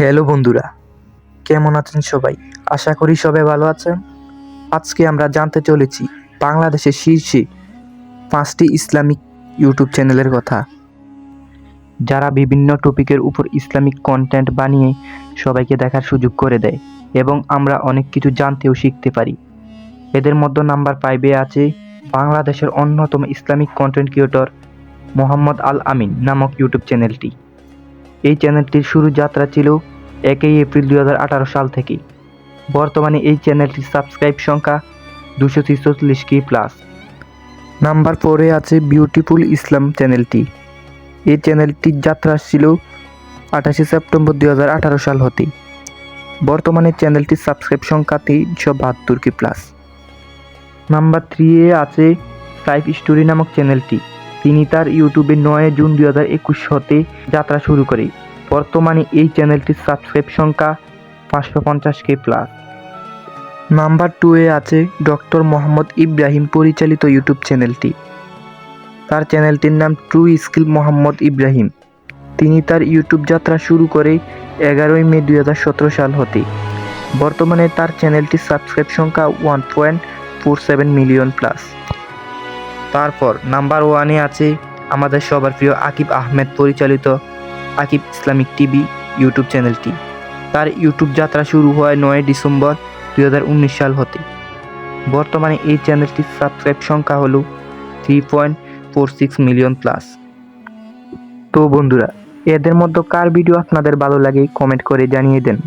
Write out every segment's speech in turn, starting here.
Hello বন্ধুরা, কেমন আছেন সবাই? আশা করি সবাই ভালো আছেন। আজকে আমরা জানতে চলেছি বাংলাদেশের শীর্ষে পাঁচটি ইসলামিক ইউটিউব চ্যানেলের কথা। যারা বিভিন্ন টপিকের উপর ইসলামিক কন্টেন্ট বানিয়ে সবাইকে দেখার সুযোগ করে দেয় এবং আমরা অনেক কিছু জানতেও শিখতে পারি। এদের মধ্যে নাম্বার ফাইভে আছে বাংলাদেশের অন্যতম Islamic content creator Mohammad Al Amin নামক ইউটিউব চ্যানেলটি। এই চ্যানেলটির শুরু যাত্রা ছিল একই এপ্রিল দু হাজার আঠারো সাল থেকে। বর্তমানে এই চ্যানেলটির সাবস্ক্রাইব সংখ্যা দুশো ছেচল্লিশ কি প্লাস নাম্বার ফোরে আছে বিউটিফুল ইসলাম চ্যানেলটি। এই চ্যানেলটির যাত্রা ছিল আঠাশে সেপ্টেম্বর দু হাজার আঠারো সাল হতে। বর্তমানে চ্যানেলটির সাবস্ক্রাইব সংখ্যা তিনশো বাহাত্তর কি প্লাস নাম্বার থ্রিয়ে আছে লাইফ স্টোরি নামক চ্যানেলটি। তিনি তার ইউটিউবে নয় জুন দুই হাজার একুশ হতে যাত্রা শুরু করে। বর্তমানে এই চ্যানেলটির সাবস্ক্রাইব সংখ্যা পাঁচশো পঞ্চাশ কে প্লাস নাম্বার টুয়ে আছে ডক্টর মোহাম্মদ ইব্রাহিম পরিচালিত ইউটিউব চ্যানেলটি। তার চ্যানেলটির নাম ট্রু স্কিল মোহাম্মদ ইব্রাহিম। তিনি তার ইউটিউব যাত্রা শুরু করে এগারোই মে দুই হাজার সতেরো সাল হতে। বর্তমানে তার চ্যানেলটির সাবস্ক্রাইব সংখ্যা one point four seven million plus তারপর নাম্বার ওয়ানে আছে আমাদের সবার প্রিয় আকিব আহমেদ পরিচালিত আকিব ইসলামিক টিভি ইউটিউব চ্যানেলটি। তার ইউটিউব যাত্রা শুরু হয় নয় ডিসেম্বর দু হাজার উনিশ সাল হতে। বর্তমানে এই চ্যানেলটির সাবস্ক্রাইব সংখ্যা হলো three point four six million plus তো বন্ধুরা, এদের মধ্যে কার ভিডিও আপনাদের ভালো লাগে কমেন্ট করে জানিয়ে দেন।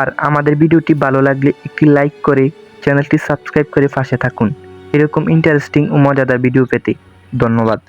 আর আমাদের ভিডিওটি ভালো লাগলে একটি লাইক করে চ্যানেলটি সাবস্ক্রাইব করে পাশে থাকুন। এরকম ইন্টারেস্টিং ও মজাদার ভিডিও পেতে ধন্যবাদ।